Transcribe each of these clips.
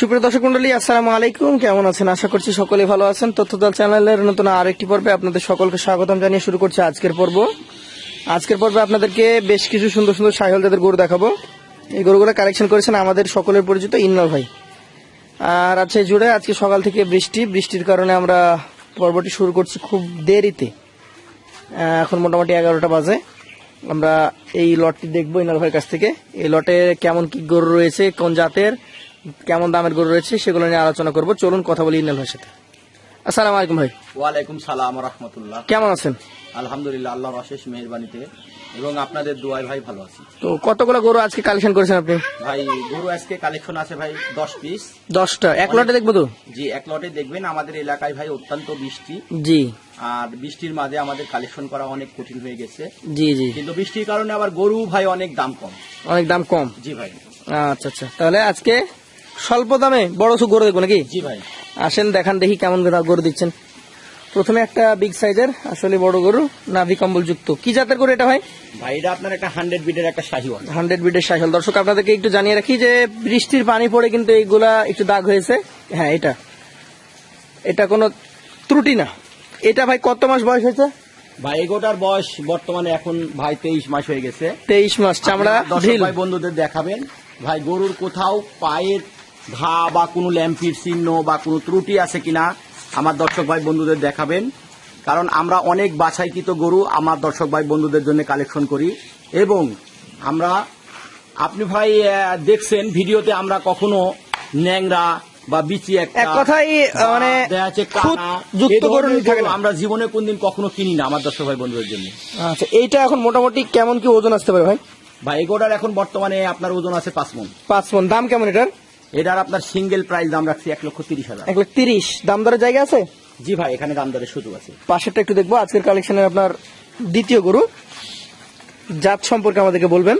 সুপ্রিয় দর্শক মন্ডলী, আসসালামু আলাইকুম। কেমন আছেন? আশা করছি সকলে ভালো আছেন। তথ্যদল চ্যানেলের নতুন আরেকটি পর্বে আপনাদের সকলকে স্বাগতম জানিয়ে শুরু করছি আজকের পর্ব। আজকের পর্বে আপনাদেরকে বেশ কিছু সুন্দর সুন্দর সাইহল জাতের গরু দেখাবো। এই গরুগুলো কালেকশন করেছেন আমাদের সকলের পরিচিত ইন্নর ভাই। আর আছে জুড়ে আজকে সকাল থেকে বৃষ্টি। বৃষ্টির কারণে আমরা পর্বটি শুরু করছি খুব দেরিতে। এখন মোটামুটি এগারোটা বাজে। আমরা এই লটটি দেখব ইনাল ভাইয়ের কাছ থেকে। এই লটে কেমন কি গরু রয়েছে, কোন জাতের কেমন দামের গরু রয়েছে সেগুলো নিয়ে আলোচনা করব। চলুন কথা বলি ইনাল ভাইয়ের সাথে। আসসালামু আলাইকুম ভাই। ওয়ালাইকুম সালাম রহমতুল্লাহ। কেমন আছেন? আলহামদুলিল্লাহ আল্লাহর অশেষ মেহরবানিতে এবং আপনাদের দুয়ায় ভাই ভালো আছি। তো কতগুলো গরু আজকে কালেকশন করেছেন আপনি? ভাই গরু আজকে কালেকশন আছে ভাই দশ পিস। দশটা। এক লটে দেখব তো? জি এক লটে দেখবেন। আমাদের এলাকায় ভাই অত্যন্ত বৃষ্টি। জি। আর বৃষ্টির মাঝে আমাদের কালেকশন করা অনেক কঠিন হয়ে গেছে। জি জি। কিন্তু বৃষ্টির কারণে আবার গরু ভাই অনেক দাম কম। অনেক দাম কম? জি ভাই। আচ্ছা আচ্ছা। তাহলে আজকে স্বল্প দামে বড় সু গরু দেখব নাকি? জি ভাই। আসেন দেখান দেখি কেমন গরু- দিচ্ছেন। প্রথমে একটা বিগ সাইজের আসলে বড় গরু নাভি কম্বল যুক্ত। কি জাতের গরু এটা ভাই? ভাই এটা আপনার একটা হান্ড্রেড বিটের একটা শাহিওয়াল। হান্ড্রেড বিটের সাইকেল দর্শক আপনাদেরকে একটু জানিয়ে রাখি যে বৃষ্টির পানি পড়ে কিন্তু এইগুলা একটু দাগ হয়েছে। হ্যাঁ এটা। এটা কোনো ত্রুটি না। এটা ভাই কত মাস বয়স হয়েছে? ভাই এগোটার বয়স বর্তমানে এখন ভাই তেইশ মাস হয়ে গেছে। তেইশ মাস চামড়া ভাই বন্ধুদের দেখাবেন। ভাই গরুর কোথাও পায়ের ঘা বা কোনো ল্যাম্পির চিহ্ন বা কোনো ত্রুটি আছে কিনা আমার দর্শক ভাই বন্ধুদের দেখাবেন। কারণ আমরা অনেক বাছাইকৃত গরু আমার দর্শক ভাই বন্ধুদের জন্য কালেকশন করি এবং আমরা আপনি ভাই দেখছেন ভিডিওতে আমরা কখনো ন্যাংরা বা বিচি এক মানে যুক্ত থাকে আমরা জীবনে কোনদিন কখনো কিনি না আমার দর্শক ভাই বন্ধুদের জন্য। আচ্ছা এইটা এখন মোটামুটি কেমন কি ওজন আসতে পারে ভাই? ভাই এগোটার এখন বর্তমানে আপনার ওজন আছে পাঁচ মন। পাঁচ মন দাম কেমন এটার? এটার আপনার সিঙ্গেল প্রাইস দাম রাখছি এক লক্ষ তিরিশ হাজার। এক লাখ তিরিশ। দাম দরের জায়গা আছে? জি ভাই এখানে দাম দরের সুযোগ আছে। পাশেরটা একটু দেখব। আজকের কালেকশনের আপনার দ্বিতীয় গরু। জাত সম্পর্কে আমাদেরকে বলবেন।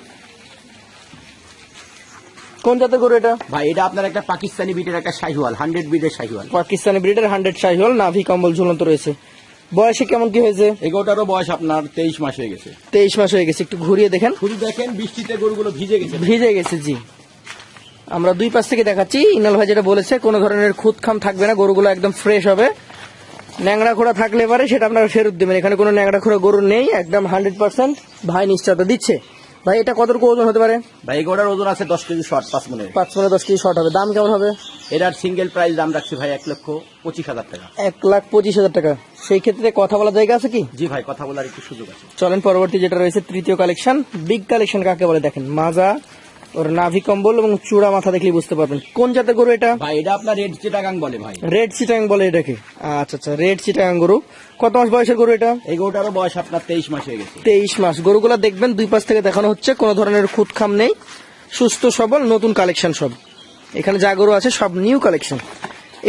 কোন জাতের গরু এটা? ভাই এটা আপনার একটা পাকিস্তানি ব্রিডের একটা শাহিওয়াল হান্ড্রেড ব্রিডের শাহিওয়াল। পাকিস্তানি ব্রিডের হান্ড্রেড শাহিওয়াল নাভি কম্বল ঝুলন্ত রয়েছে। বয়সে কেমন কি হয়েছে? এগোটারও বয়স আপনার তেইশ মাস হয়ে গেছে। তেইশ মাস হয়ে গেছে। একটু ঘুরিয়ে দেখেন। শুধু দেখেন বৃষ্টিতে গরুগুলো ভিজে গেছে। ভিজে গেছে জি। আমরা দুই পাশ থেকে দেখাচ্ছি। ইনাল ভাই যেটা বলেছে কোনো ধরনের খুদ খাম থাকবে না গরুগুলো একদম ফ্রেশ হবে। ন্যাংরা খোড়া থাকলে পারে সেটা আপনারা ফেরত দেবেন। এখানে কোনো ন্যাংরা খোড়া গরু নেই একদম হান্ড্রেড পার্সেন্ট ভাই নিশ্চয়তা দিচ্ছে। ভাই এটা কতটুকু ওজন হতে পারে? ভাই গোড়ার ওজন আছে দশ কেজি শর্ট পাঁচ মনের। পাঁচ মনে দশ কেজি শর্ট হবে। দাম কেমন হবে? এটার সিঙ্গেল প্রাইস দাম রাখছি ভাই এক লক্ষ পঁচিশ হাজার টাকা। এক লাখ পঁচিশ হাজার টাকা। সেই ক্ষেত্রে কথা বলার জায়গা আছে কি? জি ভাই কথা বলার একটু সুযোগ আছে। চলেন পরবর্তী যেটা রয়েছে তৃতীয় কালেকশন বিগ কালেকশন কাকে বলে দেখেন? মাজা ওর নাভি কম্বল এবং চূড়া মাথা দেখলেই বুঝতে পারবেন। কোন জাতের গরু এটা? ভাই এটা আপনার রেড চিটাগাং বলে ভাই। রেড চিটাং বলে এটাকে। আচ্ছা আচ্ছা রেড চিটাং গরু। কত মাস বয়সের গরু এটা? এগোটারও বয়স আপনার তেইশ মাস হয়ে গেছে। তেইশ মাস। গরুগুলা দেখবেন দুই পাশ থেকে দেখানো হচ্ছে কোনো ধরনের খুঁতখাম নেই সুস্থ সবল নতুন কালেকশন সব। এখানে যা গরু আছে সব নিউ কালেকশন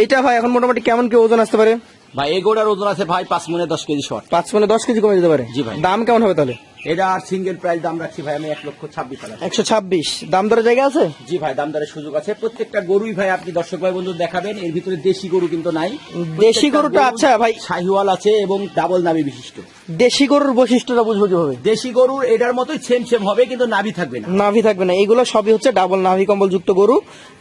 এটা ভাই এখন মোটামুটি কেমন কি ওজন আসতে পারে? ভাই এগোটার ওজন আছে ভাই পাঁচ মনে দশ কেজি শর্ট। পাঁচ মানে দশ কেজি কমে যেতে পারে? জি ভাই। দাম কেমন হবে তাহলে? এটা আর সিঙ্গেল প্রাইস দাম রাখছি ভাই আমি এক লক্ষ ছাব্বিশ হাজার একশো ছাব্বিশ। দাম দরের জায়গা আছে? জি ভাই দাম দরের সুযোগ আছে। প্রত্যেকটা গরুই ভাই আপনি দর্শক ভাই বন্ধু দেখাবেন। এর ভিতরে দেশি গরু কিন্তু নাই। দেশি গরুটা আচ্ছা ভাই। শাহিওয়াল আছে এবং ডাবল নাভি বিশিষ্ট। দেশি গরুর বৈশিষ্ট্যটা বুঝব কীভাবে দেশি গরুর এটার মতোই সেম সেম হবে কিন্তু নাভি থাকবে না। নাভি থাকবে না। এগুলো সবই হচ্ছে ডাবল নাভি কম্বল যুক্ত গরু।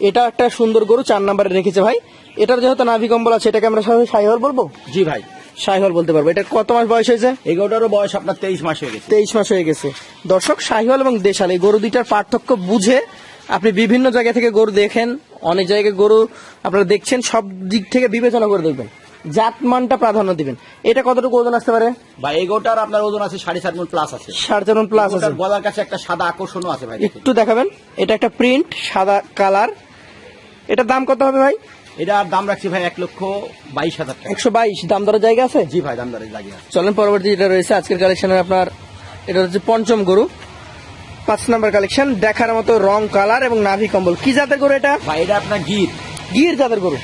এটা একটা সুন্দর গরু চার নাম্বারে রেখেছে ভাই। এটার যেহেতু নাভি কম্বল আছে এটাকে আমরা সবাই সাইহল বলব? জি ভাই। সাইহল বলতে পারব। এটা কত মাস বয়স হয়েছে? এগারোটারও বয়স আপনার তেইশ মাস হয়ে গেছে। তেইশ মাস হয়ে গেছে। দর্শক শাহিওয়াল এবং দেশাল এই গরু দুইটার পার্থক্য বুঝে আপনি বিভিন্ন জায়গা থেকে গরু দেখেন অনেক জায়গায় গরু আপনারা দেখছেন সব দিক থেকে বিবেচনা করে দেখবেন। জাতমানটা প্রাধান্য দিবেন। এটা কতটুকু ওজন আসতে পারে? বা এগোটার আপনার ওজন আছে সাড়ে চার মন প্লাস আছে। সাড়ে চার মন প্লাস আছে। গলার কাছে একটা সাদা আকর্ষণও আছে ভাই একটু দেখাবেন। এটা একটা প্রিন্ট সাদা কালার এটার দাম কত হবে ভাই? এটার দাম রাখছি ভাই এক লক্ষ বাইশ হাজার টাকা। একশো বাইশ দাম দরের জায়গা আছে? জি ভাই দাম দরের জায়গা আছে। চলেন পরবর্তী যেটা রয়েছে আজকের কালেকশনের আপনার এটা হচ্ছে পঞ্চম গরু। পাঁচ নম্বর কালেকশন দেখার মতো রং কালার এবং নাভি কম্বল। কি জাতের গরু এটা? ভাই এটা আপনার গির। গির জাতের গরু।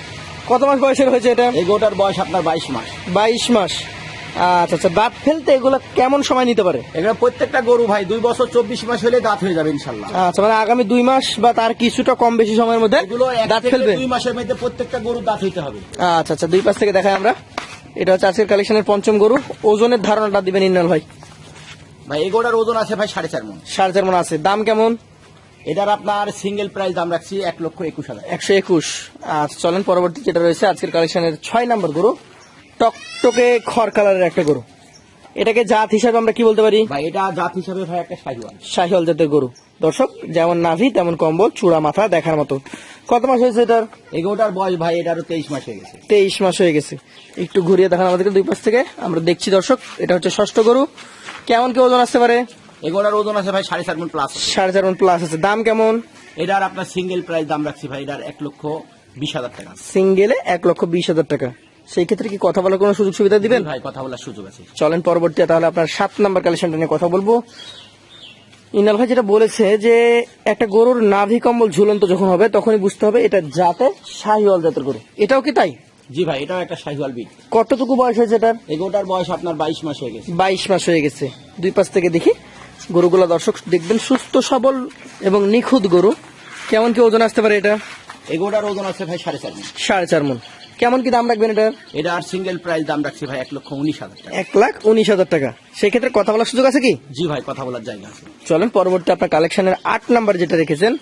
কত মাস বয়সের হয়েছে এটা? এই এগোটার বয়স আপনার বাইশ মাস। বাইশ মাস। আচ্ছা আচ্ছা দাঁত ফেলতে এগুলো কেমন সময় নিতে পারে? এগুলো প্রত্যেকটা গরু ভাই দুই বছর চব্বিশ মাস হলে দাঁত হয়ে যাবে ইনশাল্লাহ। আচ্ছা মানে আগামী দুই মাস বা তার কিছুটা কম বেশি সময়ের মধ্যে দাঁত ফেলবে? দুই মাসের মধ্যে প্রত্যেকটা গরু দাঁত হইতে হবে। আচ্ছা আচ্ছা দুই পাশ থেকে দেখাই আমরা। এটা হচ্ছে আজকের কালেকশনের পঞ্চম গরু। ওজনের ধারণাটা দিবেন ইন্নাল ভাই। ভাই এগোটার ওজন আছে ভাই সাড়ে চার মন। সাড়ে চার মন আছে। দাম কেমন? এটার আপনার সিঙ্গেল প্রাইস দাম রাখছি এক লক্ষ একুশ হাজার। একশো একুশ। আর চলেন পরবর্তী যেটা রয়েছে আজকের কালেকশনের ছয় নম্বর গরু। টকটকে খড় কালারের একটা গরু। এটাকে জাত হিসাবে আমরা কি বলতে পারি? ভাই এটা জাত হিসাবে ভাই একটা শাহিওয়াল। শাহিওয়াল জাতের গরু। দর্শক যেমন নাভি তেমন কম্বল চূড়া মাথা দেখার মতো। কত মাস হয়েছে এটার? এগোটার বয়স ভাই এটারও তেইশ মাস হয়ে গেছে। তেইশ মাস হয়ে গেছে। একটু ঘুরিয়ে দেখান আমাদেরকে দুই পাশ থেকে। আমরা দেখছি দর্শক এটা হচ্ছে ষষ্ঠ গরু। কেমন কি ওজন আসতে পারে? এগোটার ওজন আছে ভাই সাড়ে চার মন প্লাস সাড়ে চার মণ প্লাস আছে। দাম কেমন? এটার আপনার সিঙ্গেল প্রাইস দাম রাখছি ভাই এটার এক লক্ষ বিশ হাজার টাকা। সিঙ্গেলে এক লক্ষ বিশ হাজার টাকা। সেই ক্ষেত্রে কি কথা বলার কোনো সুযোগ সুবিধা দিবেন? ভাই কথা বলার সুযোগ আছে। চলেন পরবর্তী তাহলে আপনার সাত নাম্বার কালেকশনটা নিয়ে কথা বলব। ইনাল ভাই যেটা বলেছে যে একটা গরুর নাভি কম্বল ঝুলন্ত যখন হবে তখনই বুঝতে হবে এটা জাতে শাহিওয়াল জাতের গরু। এটাও কি তাই? জি ভাই এটাও একটা শাহিওয়াল বিট কতটুকু বয়স হয়েছে এটার? এগোটার বয়স আপনার বাইশ মাস হয়ে গেছে। বাইশ মাস হয়ে গেছে। দুই পাশ থেকে দেখি। গরুগুলো দর্শক দেখবেন সুস্থ সবল এবং নিখুঁত গরু। কেমন কি ওজন আসতে পারে এটা? এগোটার ওজন আছে ভাই সাড়ে চার মণ সাড়ে চার মন। কেমন কি দাম রাখবেন এটার? আর সিঙ্গেল প্রাইস দাম রাখছি ভাই এক লক্ষ উনিশ হাজার টাকা। এক লাখ উনিশ হাজার টাকা। সেক্ষেত্রে কথা বলার সুযোগ আছে কি? জি ভাই কথা বলার জায়গা আছে। চলেন পরবর্তী আপনার কালেকশনের আট নাম্বার যেটা রেখেছেন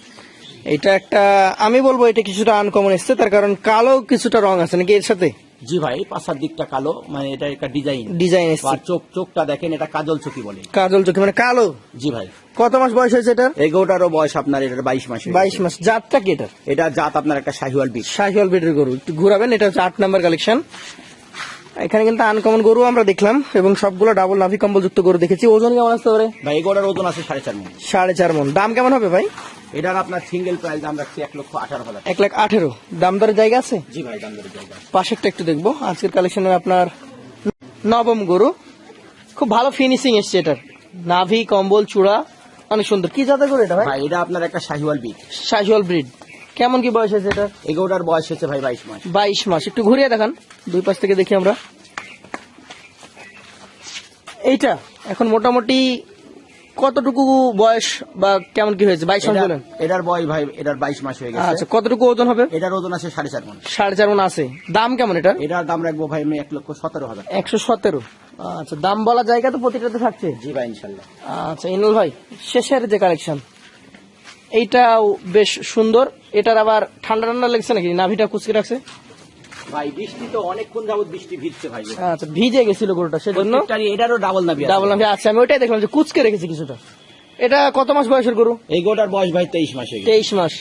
এটা একটা আমি বলব এটা কিছুটা আনকমন এসছে তার কারণ কালো কিছুটা রং আছে নাকি এর সাথে? জি ভাই পাশার দিকটা কালো মানে এটা একটা ডিজাইন ডিজাইন আর চোখ চোখটা দেখেন এটা কাজল চোখি বলে। কাজল চোখে মানে কালো? জি ভাই। কত মাস বয়স হয়েছে এটার? এগোটারও বয়স আপনার এটার বাইশ মাস বাইশ মাস। জাতটা কি এটার? এটা জাত আপনার একটা শাহিওয়াল বিট শাহিওয়াল বিটের গরু। একটু ঘুরাবেন এটা হচ্ছে আট নাম্বার কালেকশন এখানে কিন্তু আনকমন গরু আমরা দেখলাম এবং সবগুলো ডাবল নাভি কম্বল যুক্ত গরু দেখেছি। ওজন কেমন আসতে পারে? ভাই এগোটার ওজন আছে সাড়ে চার মন। সাড়ে চার মন। দাম কেমন হবে ভাই? এটার আপনার সিঙ্গেল প্রাইস দাম রাখছি এক লক্ষ আঠারো হাজার এক লাখ আঠেরো। দাম দরের জায়গা আছে? জি ভাই দাম দরের জায়গা পাশেরটা একটু দেখব। আজকের কালেকশনে আপনার নবম গরু। খুব ভালো ফিনিশিং এসছে এটার। নাভি কম্বল চূড়া অনেক সুন্দর। কি জাতের গরু এটা ভাই? ভাই এটা আপনার একটা শাহিওয়াল ব্রিড শাহিওয়াল ব্রিড কেমন কি বয়স হয়েছে এটা এগোটার বয়স হয়েছে ভাই বাইশ মাস। বাইশ মাস। একটু ঘুরিয়ে দেখান। দুই পাশ থেকে দেখি আমরা। এইটা এখন মোটামুটি কতটুকু বয়স বা কেমন কি হয়েছে? বাইশ এটার- বলেন এটার বয়স ভাই এটার বাইশ মাস হয়ে গেছে। আচ্ছা কতটুকু ওজন হবে? এটার ওজন আছে সাড়ে চার মন। সাড়ে চার মন আছে। দাম কেমন এটা এটার দাম রাখব ভাই আমি এক লক্ষ সতেরো হাজার। একশো সতেরো। আচ্ছা দাম বলা জায়গা তো প্রতিটাতে থাকছে? জি ভাই ইনশাল্লাহ। আচ্ছা ইনুল ভাই শেষের যে কালেকশন এইটাও বেশ সুন্দর। এটার আবার ঠান্ডা ঠান্ডা লেগছে নাকি? নাভিটা কুচকে রাখছে? ভাই বৃষ্টি তো অনেকক্ষণ যাবত বৃষ্টি ভিজছে ভাই। আচ্ছা ভিজে গেছিল গরুটা সেজন্য? এটারও ডাবল আছে। ডাবল নাভি আচ্ছা আমি ওইটাই দেখলাম যে কুচকে রেখেছে কিছুটা। এটা কত মাস বয়সের গরু? এই গোটার বয়স ভাই তেইশ মাস তেইশ মাস।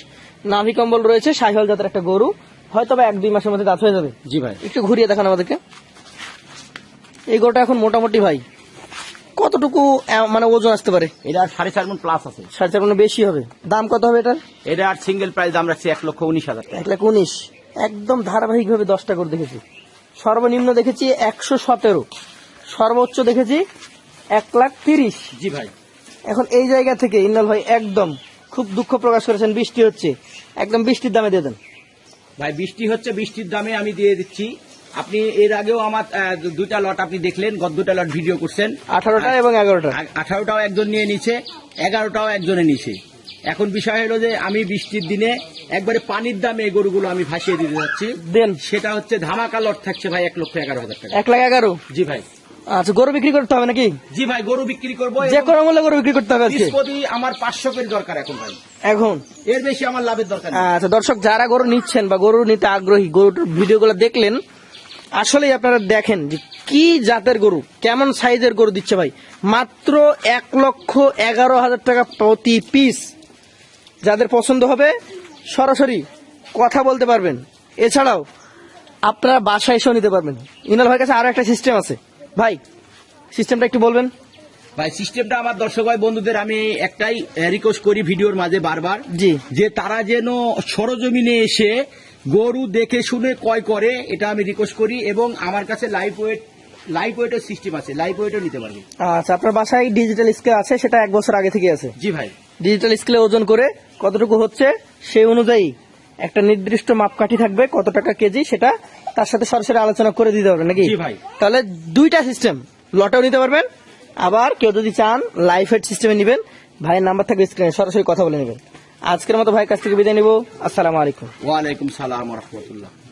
নাভি কম্বল রয়েছে সাহিওয়াল জাতের একটা গরু। হয়তো বা এক দুই মাসের মধ্যে দাঁত হয়ে যাবে। জি ভাই। একটু ঘুরিয়ে দেখান আমাদেরকে। এই গরুটা এখন মোটামুটি ভাই কতটুকু মানে ওজন আসতে পারে? এটার সাড়ে চার মন প্লাস আছে। সাড়ে চার গুণ বেশি হবে। দাম কত হবে এটার? এটার সিঙ্গেল প্রাইস দাম রাখছি এক লক্ষ উনিশ হাজার এক লাখ উনিশ। একদম ধারাবাহিক ভাবে দশটা করে দেখেছি। সর্বনিম্ন দেখেছি একশো সতেরো। সর্বোচ্চ দেখেছি এক লাখ তিরিশ। জি ভাই। এখন এই জায়গা থেকে ইন্নাল ভাই একদম খুব দুঃখ প্রকাশ করেছেন বৃষ্টি হচ্ছে। একদম বৃষ্টির দামে দিয়ে দেন। ভাই বৃষ্টি হচ্ছে বৃষ্টির দামে আমি দিয়ে দিচ্ছি। আপনি এর আগেও আমার দুটা লট আপনি দেখলেন গত দুটা লট ভিডিও করছেন। আঠারোটা এবং এগারোটা। আঠারোটাও একজন নিয়ে নিছে এগারোটাও একজনে নিছে। এখন বিষয় হলো যে আমি বৃষ্টির দিনে একবারে পানির দামে এই গরুগুলো আমি ভাসিয়ে দিতে যাচ্ছি। দেন। সেটা হচ্ছে ধামাকা লট থাকছে ভাই এক লক্ষ এগারো হাজার টাকা। এক লাখ এগারো? জি ভাই। আচ্ছা গরু বিক্রি করতে হবে নাকি? জি ভাই গরু বিক্রি করব। যে কোনো মূল্যে গরু বিক্রি করতে হবে আজকে? আমার পাঁচশো পের দরকার এখন ভাই। এখন? এর বেশি আমার লাভের দরকার আচ্ছা দর্শক যারা গরু নিচ্ছেন বা গরু নিতে আগ্রহী গরুটার ভিডিওগুলো দেখলেন আসলেই আপনারা দেখেন যে কি জাতের গরু কেমন সাইজের গরু দিচ্ছে ভাই। মাত্র এক লক্ষ এগারো হাজার টাকা প্রতি পিস যাদের পছন্দ হবে সরাসরি কথা বলতে পারবেন। এছাড়াও আপনারা বাসায় এসেও নিতে পারবেন। ইনাল ভাইয়ের কাছে আরও একটা সিস্টেম আছে। ভাই সিস্টেমটা একটু বলবেন। ভাই সিস্টেমটা আমার দর্শক ভাই বন্ধুদের আমি একটাই রিকোয়েস্ট করি ভিডিওর মাঝে বারবার। জি। যে তারা যেন সরজমিনে এসে গরু দেখে শুনে ক্রয় করে এটা আমি রিকোয়েস্ট করি এবং আমার কাছে লাইভ ওয়েট লাইভ ওয়েটের সিস্টেম আছে। লাইভ ওয়েটও নিতে পারবে। আচ্ছা আপনার বাসায় ডিজিটাল স্কেল আছে সেটা এক বছর আগে থেকে আছে। জি ভাই। ডিজিটাল স্কেলে ওজন করে কতটুকু হচ্ছে সেই অনুযায়ী একটা নির্দিষ্ট মাপকাঠি থাকবে কত টাকা কেজি সেটা তার সাথে সরাসরি আলোচনা করে দিতে পারবেন নাকি? ভাই। তাহলে দুইটা সিস্টেম লটেও নিতে পারবেন আবার কেউ যদি চান লাইফ হেড সিস্টেমে নেবেন ভাইয়ের নাম্বার থাকবে স্ক্রিনে সরাসরি কথা বলে নেবেন। আজকের মতো ভাইয়ের কাছ থেকে বিদায় নিব আসসালামু আলাইকুম। ওয়ালাইকুম সালাম রহমতুল্লাহ।